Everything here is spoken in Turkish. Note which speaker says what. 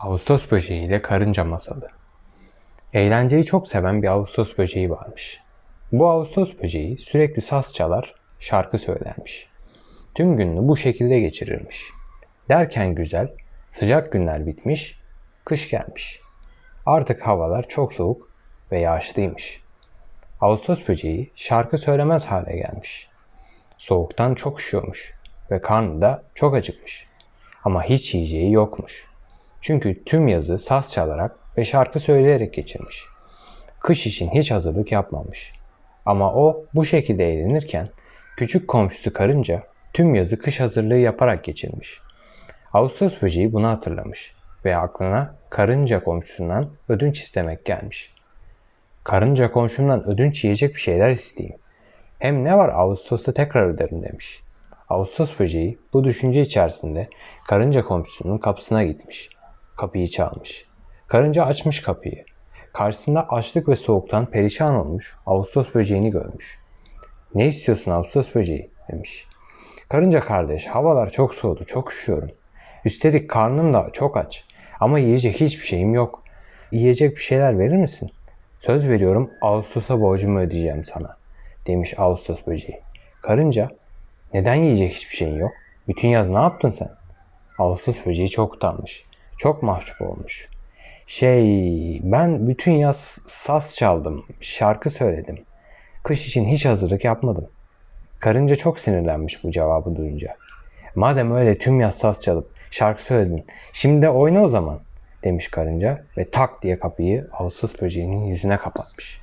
Speaker 1: Ağustos böceği ile karınca masalı. Eğlenceyi çok seven bir Ağustos böceği varmış. Bu Ağustos böceği sürekli saz çalar, şarkı söylermiş. Tüm gününü bu şekilde geçirirmiş. Derken güzel, sıcak günler bitmiş, kış gelmiş. Artık havalar çok soğuk ve yağışlıymış. Ağustos böceği şarkı söylemez hale gelmiş. Soğuktan çok üşüyormuş ve karnı da çok acıkmış. Ama hiç yiyeceği yokmuş. Çünkü tüm yazı saz çalarak ve şarkı söyleyerek geçirmiş. Kış için hiç hazırlık yapmamış. Ama o bu şekilde eğlenirken küçük komşusu karınca tüm yazı kış hazırlığı yaparak geçirmiş. Ağustos böceği bunu hatırlamış ve aklına karınca komşusundan ödünç istemek gelmiş. Karınca komşumdan ödünç yiyecek bir şeyler isteyeyim. Hem ne var Ağustos'ta tekrar öderim demiş. Ağustos böceği bu düşünce içerisinde karınca komşusunun kapısına gitmiş. Kapıyı çalmış. Karınca açmış kapıyı. Karşısında açlık ve soğuktan perişan olmuş Ağustos böceğini görmüş. Ne istiyorsun Ağustos böceği demiş. Karınca kardeş havalar çok soğudu çok üşüyorum. Üstelik karnım da çok aç. Ama yiyecek hiçbir şeyim yok. Yiyecek bir şeyler verir misin? Söz veriyorum Ağustos'a borcumu ödeyeceğim sana demiş Ağustos böceği. Karınca neden yiyecek hiçbir şeyin yok? Bütün yaz ne yaptın sen? Ağustos böceği çok utanmış. Çok mahcup olmuş. Şey, ben bütün yaz saz çaldım, şarkı söyledim. Kış için hiç hazırlık yapmadım. Karınca çok sinirlenmiş bu cevabı duyunca. Madem öyle tüm yaz saz çalıp şarkı söyledin, şimdi de oyna o zaman demiş karınca ve tak diye kapıyı Ağustos böceğinin yüzüne kapatmış.